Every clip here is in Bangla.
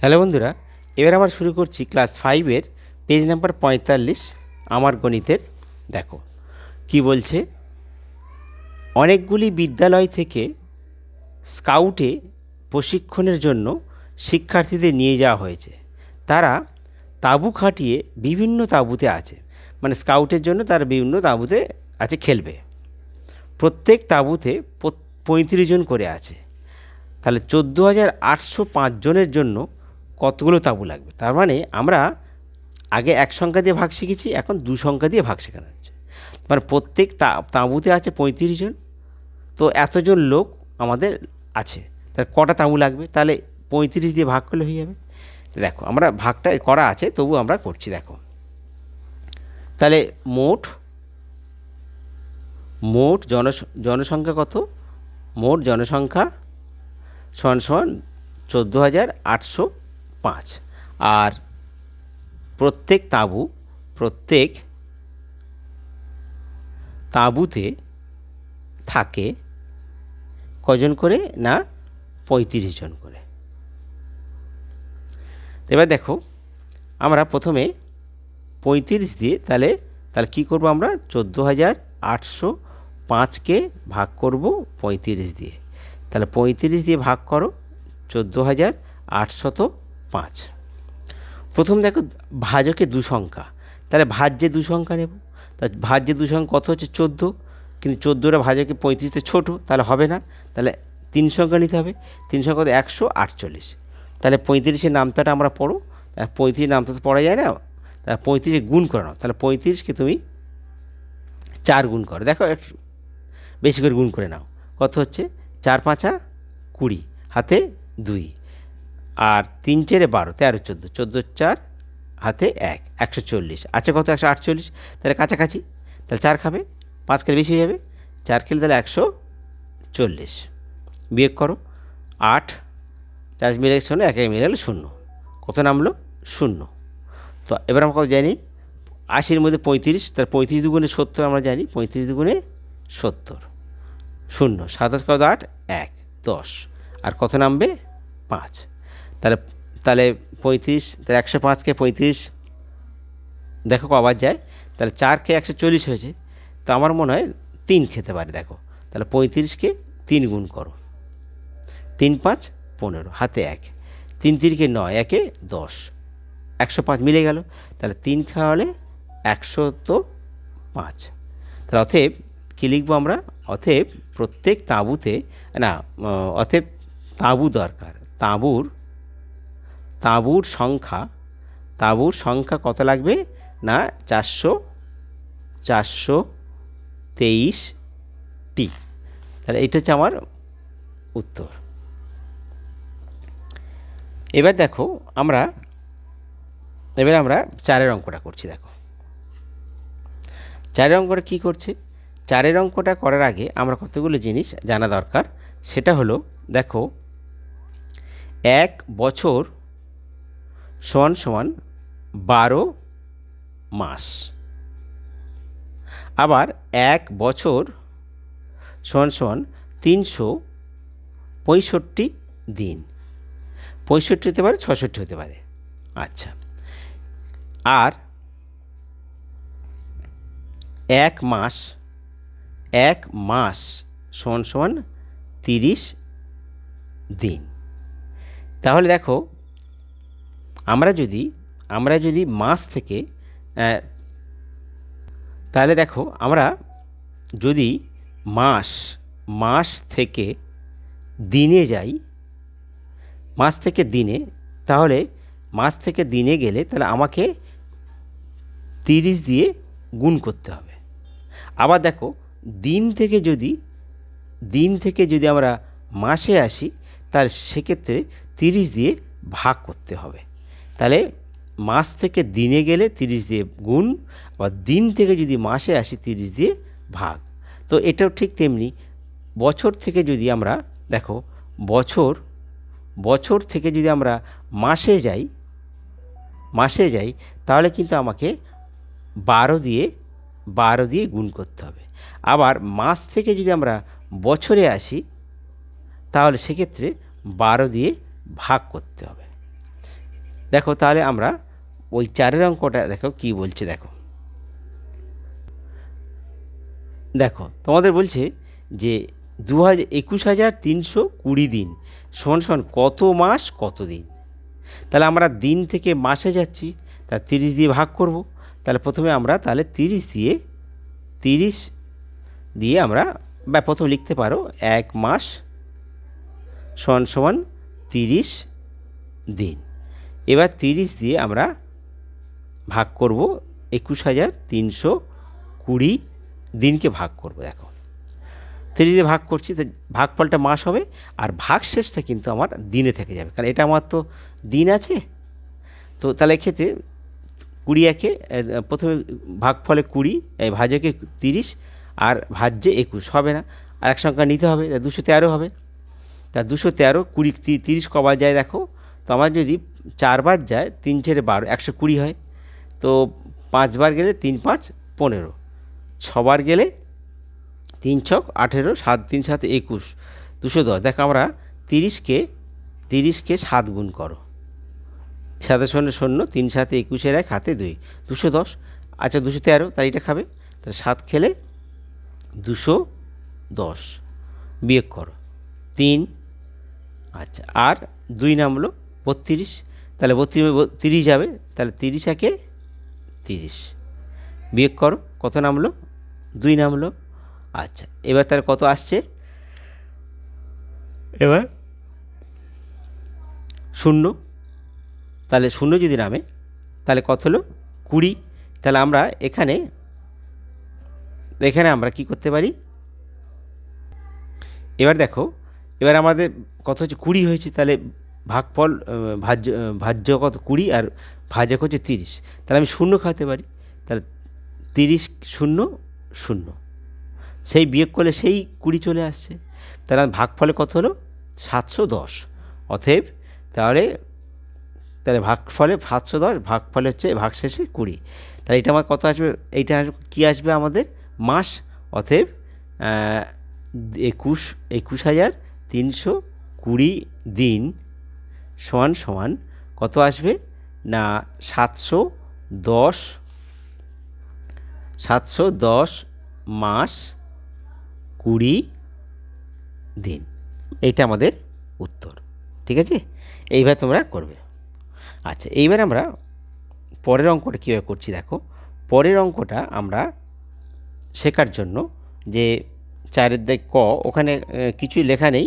হ্যালো বন্ধুরা, এবার আমরা শুরু করছি ক্লাস ফাইভের পেজ নাম্বার পঁয়তাল্লিশ, আমার গণিতের। দেখো, কি বলছে? অনেকগুলি বিদ্যালয় থেকে স্কাউটে প্রশিক্ষণের জন্য শিক্ষার্থীদের নিয়ে যাওয়া হয়েছে। তারা তাঁবু খাটিয়ে বিভিন্ন তাঁবুতে আছে। মানে স্কাউটের জন্য তারা বিভিন্ন তাঁবুতে আছে, খেলবে। প্রত্যেক তাঁবুতে পঁয়ত্রিশ জন করে আছে। তাহলে চোদ্দ হাজার আটশো জনের জন্য কতগুলো তাঁবু লাগবে? তার মানে আমরা আগে এক সংখ্যা দিয়ে ভাগ শিখেছি, এখন দু সংখ্যা দিয়ে ভাগ শেখানো হচ্ছে। মানে প্রত্যেক তাঁবুতে আছে পঁয়ত্রিশ জন, তো এতজন লোক আমাদের আছে। তাহলে কটা তাঁবু লাগবে? তাহলে পঁয়ত্রিশ দিয়ে ভাগ করলে হয়ে যাবে। দেখো, আমরা ভাগটা করা আছে, তবু আমরা করছি, দেখো। তাহলে মোট মোট জনস জনসংখ্যা কত? মোট জনসংখ্যা সমান সমান চোদ্দ হাজার আটশো পাঁচ। আর প্রত্যেক তাঁবু, প্রত্যেক তাঁবুতে থাকে কজন করে না পঁয়ত্রিশ জন করে। এবার দেখো, আমরা প্রথমে পঁয়ত্রিশ দিয়ে তাহলে তাহলে কী করব আমরা? চোদ্দ হাজার আটশো পাঁচকে ভাগ করব পঁয়ত্রিশ দিয়ে। তাহলে পঁয়ত্রিশ দিয়ে ভাগ করো, চোদ্দ হাজার আটশত পাঁচ। প্রথম দেখো, ভাজকে দু সংখ্যা। তাহলে ভাজ্যে দু সংখ্যা নেব। তা ভাজ্যে দু সংখ্যা কত হচ্ছে? চোদ্দ। কিন্তু চোদ্দোটা ভাজকে পঁয়ত্রিশতে ছোটো, তাহলে হবে না। তাহলে তিন সংখ্যা নিতে হবে। তিন সংখ্যা একশো আটচল্লিশ। তাহলে পঁয়ত্রিশের নামতাটা আমরা পড়ো। তাহলে পঁয়ত্রিশ নামতা তো পড়া যায় না। তাহলে পঁয়ত্রিশে গুণ করে নাও। তাহলে পঁয়ত্রিশকে তুমি চার গুণ করো। দেখো একটু বেশি করে গুণ করে নাও। কত হচ্ছে? চার পাঁচা কুড়ি। হাতে দুই। আর তিন চেরে বারো, তেরো, চোদ্দ চোদ্দ, চার, হাতে এক, একশো চল্লিশ। আছে কত? একশো আটচল্লিশ। তাহলে কাছাকাছি। তাহলে চার খাবে, পাঁচ খেলে বেশি হয়ে যাবে। চার খেলে তাহলে একশো চল্লিশ। বিয়োগ করো, আট। চার মিলে শূন্য, এক এক মিলে শূন্য। কত নামলো? শূন্য। তো এবার আমরা কত জানি? আশির মধ্যে পঁয়ত্রিশ তার পঁয়ত্রিশ দুগুণে সত্তর আমরা জানি, পঁয়ত্রিশ দুগুণে সত্তর। শূন্য, সাতাশ কত? আট, এক, দশ। আর কত নামবে? পাঁচ। তাহলে তাহলে পঁয়ত্রিশ, তাহলে একশো পাঁচকে পঁয়ত্রিশ। দেখো কবার যায়, তাহলে চারকে একশো চল্লিশ হয়েছে। তো আমার মনে হয় তিন খেতে পারে, দেখো। তাহলে পঁয়ত্রিশকে তিন গুণ করো। তিন পাঁচ পনেরো, হাতে এক। তিন তিনকে নয়, একে দশ। একশো পাঁচ মিলে গেল। তাহলে তিন খাওয়ালে একশো তো পাঁচ। তাহলে অতএব কী লিখব আমরা? অতএব প্রত্যেক তাঁবুতে, না, অতএব তাঁবু দরকার। তাঁবুর তাঁবুর সংখ্যা তাঁবুর সংখ্যা কত লাগবে? না, চারশো চারশো তেইশটি। তাহলে এটা হচ্ছে আমার উত্তর। এবার দেখো আমরা, এবার আমরা চারের অঙ্কটা করছি, দেখো। চারের অঙ্কটা কী করছে? চারের অঙ্কটা করার আগে আমরা কতগুলো জিনিস জানা দরকার? সেটা হলো, দেখো, এক বছর সমান সমান বারো মাস। আবার এক বছর সমান সমান তিনশো পঁয়ষট্টি দিন। পঁয়ষট্টি হতে পারে, ছষট্টি হতে পারে। আচ্ছা। আর এক মাস এক মাস সমান সমান তিরিশ দিন। তাহলে দেখো আমরা যদি আমরা যদি মাস থেকে তাহলে দেখো আমরা যদি মাস মাস থেকে দিনে যাই, মাস থেকে দিনে, তাহলে মাস থেকে দিনে গেলে তাহলে আমাকে তিরিশ দিয়ে গুণ করতে হবে। আবার দেখো, দিন থেকে যদি, দিন থেকে যদি আমরা মাসে আসি, তাহলে সেক্ষেত্রে তিরিশ দিয়ে ভাগ করতে হবে। তাহলে মাস থেকে দিনে গেলে তিরিশ দিয়ে গুণ বা দিন থেকে যদি মাসে আসি তিরিশ দিয়ে ভাগ। তো এটাও ঠিক তেমনি, বছর থেকে যদি আমরা, দেখো, বছর বছর থেকে যদি আমরা মাসে যাই মাসে যাই, তাহলে কিন্তু আমাকে বারো দিয়ে বারো দিয়ে গুণ করতে হবে। আবার মাস থেকে যদি আমরা বছরে আসি, তাহলে সেক্ষেত্রে বারো দিয়ে ভাগ করতে হবে। দেখো, তাহলে আমরা ওই চারের অঙ্কটা দেখো, কি বলছে দেখো। দেখো, তোমাদের বলছে যে দু হাজার একুশ হাজার তিনশো কুড়ি দিন সমান সমান কত মাস, কত দিন? তাহলে আমরা দিন থেকে মাসে যাচ্ছি, তা তিরিশ দিয়ে ভাগ করব। তাহলে প্রথমে আমরা তাহলে তিরিশ দিয়ে তিরিশ দিয়ে আমরা, বা প্রথম লিখতে পারো, এক মাস সমান সমান তিরিশ দিন। এবার তিরিশ দিয়ে আমরা ভাগ করব একুশ হাজার তিনশো কুড়ি দিনকে ভাগ করব, দেখো। তিরিশ দিয়ে ভাগ করছি, তো ভাগফলটা মাস হবে, আর ভাগ শেষটা কিন্তু আমার দিনে থেকে যাবে, কারণ এটা আমার তো দিন আছে। তো তাহলে এক্ষেত্রে কুড়ি একে প্রথমে ভাগফলে কুড়ি ভাজকে তিরিশ, আর ভাজ্যে একুশ, হবে না। আর এক সংখ্যা নিতে হবে দুশো তেরো হবে। তা দুশো তেরো, কুড়ি তিরিশ কবার যায়, দেখো তো আমার যদি চারবার যায়, তিন চারে বারো, একশো কুড়ি হয়, তো পাঁচবার গেলে তিন পাঁচ পনেরো, ছবার গেলে তিন ছক আঠেরো, সাত তিন সাথে একুশ, দুশো দশ। দেখো আমরা তিরিশকে তিরিশকে সাত গুণ করো। সাথে শূন্য শূন্য, তিন সাথে একুশের এক, হাতে দুই, দুশো দশ। আচ্ছা দুশো তেরো তাই এটা খাবে। তাহলে সাত খেলে দুশো দশ। বিয়োগ করো। তিন আচ্ছা আর দুই নামলো বত্রিশ তাহলে বত্রিশ তিরিশ যাবে তাহলে তিরিশ একে তিরিশ। বিয়োগ করো কত নামলো? দুই নামলো। আচ্ছা এবার তার কত আসছে? এবার? শূন্য। তাহলে শূন্য যদি নামে তাহলে কত হলো? কুড়ি। তাহলে আমরা এখানে এখানে আমরা কি করতে পারি? এবার দেখো এবার আমাদের কত হচ্ছে? কুড়ি হয়েছে তাহলে ভাগফল ভাজ্য ভাজ্য কত? কুড়ি আর ভাজক হচ্ছে তিরিশ। তাহলে আমি শূন্য খাওয়াতে পারি। তাহলে তিরিশ শূন্য শূন্য। সেই বিয়োগ করলে সেই কুড়ি চলে আসছে। তাহলে ভাগফলে কত হলো? সাতশো দশ। অতএব তাহলে তাহলে ভাগফলে সাতশো দশ, ভাগফলে হচ্ছে ভাগ শেষে কুড়ি। তাহলে এটা আমার কত আসবে? এইটা কী আসবে আমাদের? মাস। অতএব একুশ একুশ হাজার তিনশো কুড়ি দিন সমান সমান কত আসবে? না, সাতশো দশ সাতশো দশ মাস কুড়ি দিন। এইটা আমাদের উত্তর, ঠিক আছে? এইভাবে তোমরা করবে। আচ্ছা এইবার আমরা পরের অঙ্কটা কীভাবে করছি দেখো? পরের অঙ্কটা আমরা শেখার জন্য যে চারের দিক ক, ওখানে কিছুই লেখা নেই,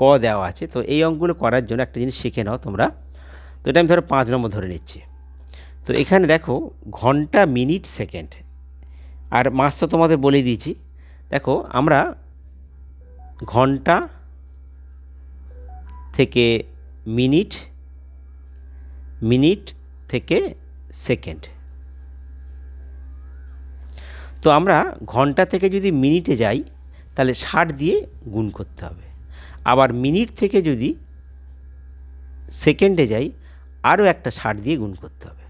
ক দেওয়া আছে। তো এই অঙ্কগুলো করার জন্য একটা জিনিস শিখে নাও তোমরা। তো এটা আমি ধরো পাঁচ নম্বর ধরে নিচ্ছি। তো এখানে দেখো, ঘণ্টা, মিনিট, সেকেন্ড। আর মাস তো তোমাদের বলে দিয়েছি। দেখো, আমরা ঘণ্টা থেকে মিনিট মিনিট থেকে সেকেন্ড। তো আমরা ঘণ্টা থেকে যদি মিনিটে যাই তাহলে ষাট দিয়ে গুণ করতে হবে। আবার মিনিট থেকে যদি সেকেন্ডে যাই, আরও একটা ষাট দিয়ে গুণ করতে হবে।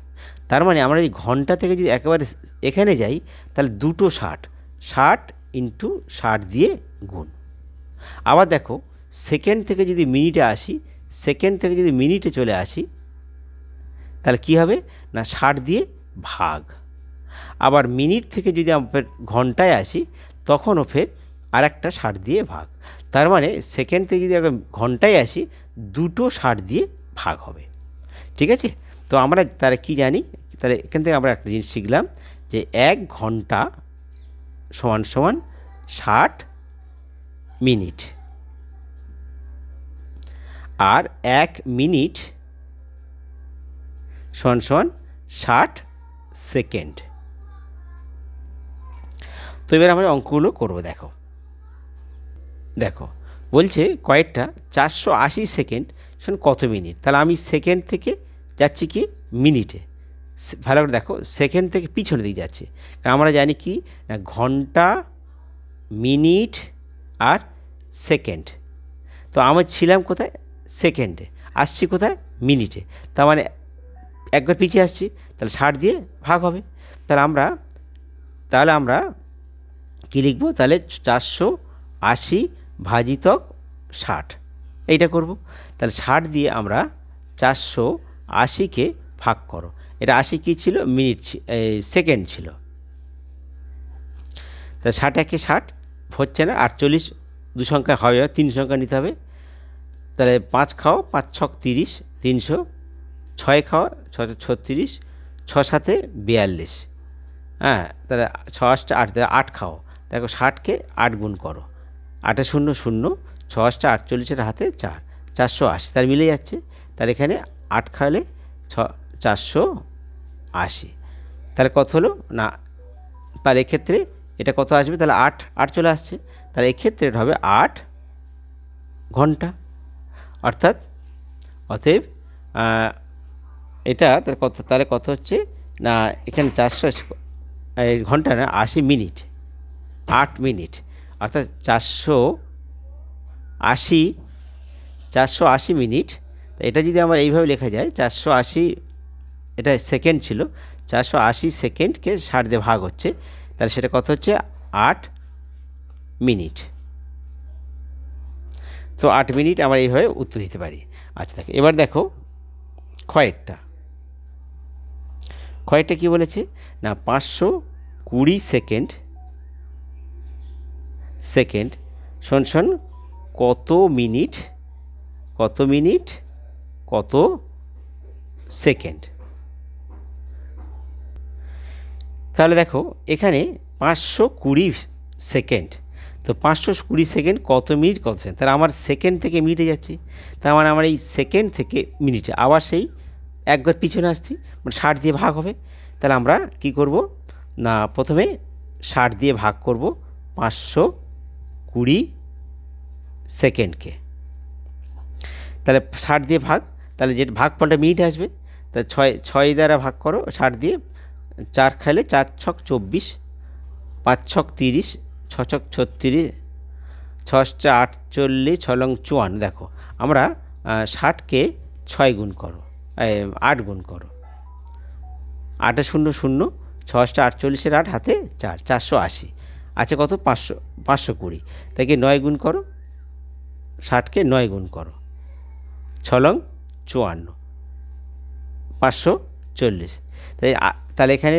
তার মানে আমরা এই ঘণ্টা থেকে যদি একেবারে এখানে যাই, তাহলে দুটো ষাট ষাট ইন্টু ষাট দিয়ে গুণ। আবার দেখো, সেকেন্ড থেকে যদি মিনিটে আসি, সেকেন্ড থেকে যদি মিনিটে চলে আসি, তাহলে কী হবে? না, ষাট দিয়ে ভাগ। আবার মিনিট থেকে যদি আমরা ঘন্টায় আসি, তখনও ফের আর একটা ষাট দিয়ে ভাগ। তার মানে সেকেন্ড থেকে যদি ঘন্টায় আসি, দুটো ষাট দিয়ে ভাগ হবে। ঠিক আছে? তো আমরা তারা কি জানি? তাহলে এখান থেকে আমরা একটা জিনিস শিখলাম যে এক ঘণ্টা সমান সমান ষাট মিনিট। আর এক মিনিট সমান সমান ষাট সেকেন্ড। তো এবার আমরা অঙ্কগুলো করব, দেখো। দেখো, বলছে কয়েকটা চারশো আশি সেকেন্ড, শোন কত মিনিট? তাহলে আমি সেকেন্ড থেকে যাচ্ছি কি? মিনিটে। ভালো করে দেখো, সেকেন্ড থেকে পিছনে দিকে যাচ্ছে। কারণ আমরা জানি কি? ঘণ্টা, মিনিট আর সেকেন্ড। তো আমি ছিলাম কোথায়? সেকেন্ডে। আসছি কোথায়? মিনিটে। তার মানে একবার পিছিয়ে আসছি, তাহলে ষাট দিয়ে ভাগ হবে। তাহলে আমরা তাহলে আমরা কী লিখব? তাহলে চারশো আশি ভাজিতক ষাট। এইটা করব। তাহলে ষাট দিয়ে আমরা চারশো আশিকে ভাগ করো। এটা আশি কী ছিল? মিনিট সেকেন্ড ছিল। তা ষাট একে ষাট হচ্ছে না আটচল্লিশ। দু সংখ্যা হবে তিন সংখ্যা নিতে হবে। তাহলে পাঁচ খাও, পাঁচ ছক তিরিশ, তিনশো। ছয় খাওয়া ছ ছত্রিশ, ছ সাথে বিয়াল্লিশ। হ্যাঁ তাহলে ছ আট আট খাও। দেখো ষাটকে আট গুণ করো। আটে শূন্য শূন্য ছ আটচল্লিশের হাতে চার, চারশো আশি। তার মিলে যাচ্ছে, তার এখানে আট খালে ছ, চারশো আশি। তাহলে কত হলো? না তাহলে এক্ষেত্রে এটা কত আসবে? তাহলে আট আট চলে আসছে। তাহলে এক্ষেত্রে এটা হবে আট ঘণ্টা। অর্থাৎ, অতএব এটা তার কত, তাহলে কত হচ্ছে? না, এখানে চারশো ঘণ্টা না, আশি মিনিট। আট মিনিট। অর্থাৎ চারশো আশি চারশো আশি মিনিট। এটা যদি আমার এইভাবে লেখা যায়, চারশো আশি, এটা সেকেন্ড ছিল, চারশো আশি সেকেন্ডকে ষাট দিয়ে ভাগ হচ্ছে, তাহলে সেটা কত হচ্ছে? আট মিনিট। তো আট মিনিট আমরা এইভাবে উত্তর দিতে পারি। আচ্ছা দেখো, এবার দেখো ক্ষয়েরটা ক্ষয়েরটা কী বলেছে? না, পাঁচশো কুড়ি সেকেন্ড সেকেন্ড, শোন শোন, কত মিনিট কত মিনিট, কত সেকেন্ড? তাহলে দেখো, এখানে পাঁচশো কুড়ি সেকেন্ড। তো পাঁচশো কুড়ি সেকেন্ড কত মিনিট, কত সেকেন্ড? তাহলে আমার সেকেন্ড থেকে মিনিটে যাচ্ছি। তার মানে আমার এই সেকেন্ড থেকে মিনিটে, আবার সেই একবার পিছনে আসছি মানে ষাট দিয়ে ভাগ হবে। তাহলে আমরা কি করব? না, প্রথমে ষাট দিয়ে ভাগ করব, পাঁচশো কুড়ি সেকেন্ডকে। তাহলে ষাট দিয়ে ভাগ, তাহলে যে ভাগফলটা মিনিট আসবে, তা ছয় ছয় দ্বারা ভাগ করো, ষাট দিয়ে চার খাইলে চার ছক চব্বিশ, পাঁচ ছক তিরিশ, ছ ছক ছত্রিশ ছটা আটচল্লিশ ছলং চুয়ান্ন। দেখো, আমরা ষাটকে ছয় গুণ করো আট গুণ করো। আটে শূন্য শূন্য ছটা আটচল্লিশের আট হাতে চার, চারশো আশি। আছে কত? পাঁচশো পাঁচশো কুড়ি। তাকে নয় গুণ করো, ষাটকে নয় গুণ করো। ছলং চুয়ান্ন। পাঁচশো চল্লিশ। তাই তাহলে এখানে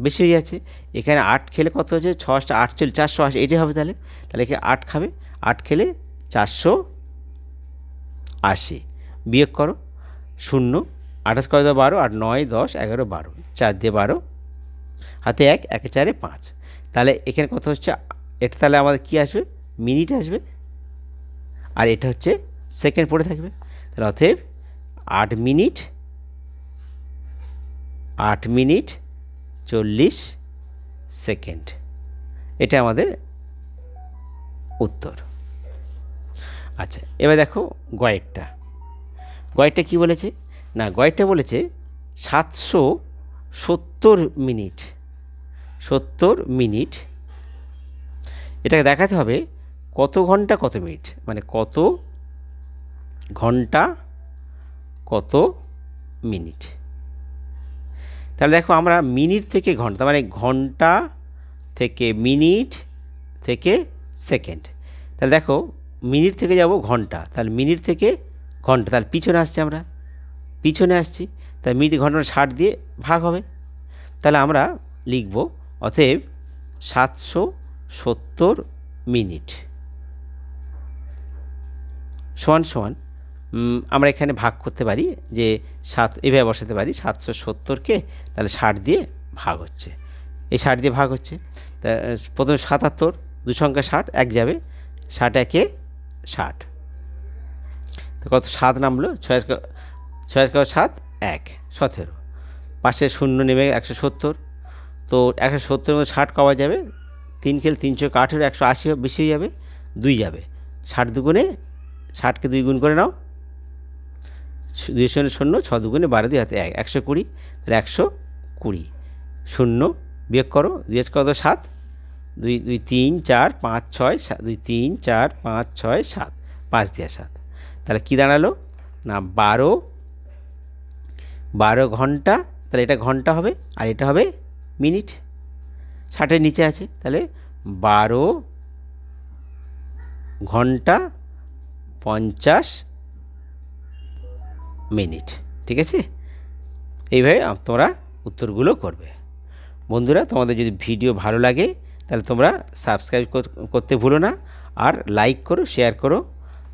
বেশি হয়ে যাচ্ছে। এখানে আট খেলে কত হচ্ছে? ছশটা আটচল্লিশ, চারশো আশি। এটাই হবে তাহলে? তাহলে এখানে আট খাবে। আট খেলে চারশো আশি। বিয়োগ করো, শূন্য। আঠাশ দাও বারো, আর নয়, দশ, এগারো, বারো। চার দিয়ে বারো। হাতে এক, একে চারে পাঁচ। তাহলে এখানে কত হচ্ছে, এটা তাহলে আমাদের কী আসবে? মিনিট আসবে। আর এটা হচ্ছে সেকেন্ড পড়ে থাকবে। তাহলে অতএব আট মিনিট আট মিনিট চল্লিশ সেকেন্ড। এটা আমাদের উত্তর। আচ্ছা এবার দেখো গয়েরটা গয়েরটা কি বলেছে? না গয়েরটা বলেছে সাতশো সত্তর মিনিট। সত্তর মিনিট। এটাকে দেখাতে হবে কত ঘণ্টা কত মিনিট? মানে কত ঘণ্টা কত মিনিট? তাহলে দেখো আমরা মিনিট থেকে ঘণ্টা মানে ঘণ্টা থেকে মিনিট থেকে সেকেন্ড। তাহলে দেখো মিনিট থেকে যাব ঘণ্টা, তাহলে মিনিট থেকে ঘণ্টা, তাহলে পিছনে আসছি আমরা, পিছনে আসছি, তাহলে মিনিট ঘণ্টা ষাট দিয়ে ভাগ হবে। তাহলে আমরা লিখব অতএব সাতশো সত্তর মিনিট। সমান সমান আমরা এখানে ভাগ করতে পারি যে সাত, এভাবে বসাতে পারি, সাতশো সত্তরকে তাহলে ষাট দিয়ে ভাগ হচ্ছে। এই ষাট দিয়ে ভাগ হচ্ছে, তা, প্রথমে সাতাত্তর দু সংখ্যা ষাট, এক যাবে, ষাট একে ষাট। তো কত, সাত নামলো, ছয় ছয় সাত, এক, সতেরো। পাশে শূন্য নেমে একশো সত্তর। তো একশো সত্তরের মধ্যে ষাট কওয়া যাবে। তিন খেল তিনশো আঠেরো একশো আশি বেশি হয়ে যাবে, দুই যাবে। ষাট দুগুণে, ষাটকে দুই গুণ করে নাও। দুই শূন্য শূন্য, ছ দুগুণে বারো, দুই হাতে এক, একশো কুড়ি, তাহলে একশো কুড়ি। শূন্য বিয়োগ করো, দুই হাজার কত? সাত। দুই দুই, তিন, চার, পাঁচ, ছয়, সাত, দুই, তিন, চার, পাঁচ, ছয়, সাত, পাঁচ দিয়ে সাত। তাহলে কী দাঁড়াল? না, বারো। বারো ঘণ্টা, তাহলে এটা ঘণ্টা হবে, আর এটা হবে মিনিট। ষাটের নিচে আছে, তাহলে বারো ঘণ্টা পঞ্চাশ মিনিট, ঠিক আছে? এইভাবে তোমরা উত্তরগুলো করবে। বন্ধুরা, তোমাদের যদি ভিডিও ভালো লাগে, তাহলে তোমরা সাবস্ক্রাইব করতে ভুলো না, আর লাইক করো, শেয়ার করো,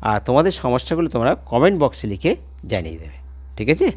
আর তোমাদের সমস্যাগুলো তোমরা কমেন্ট বক্সে লিখে জানিয়ে দেবে, ঠিক আছে?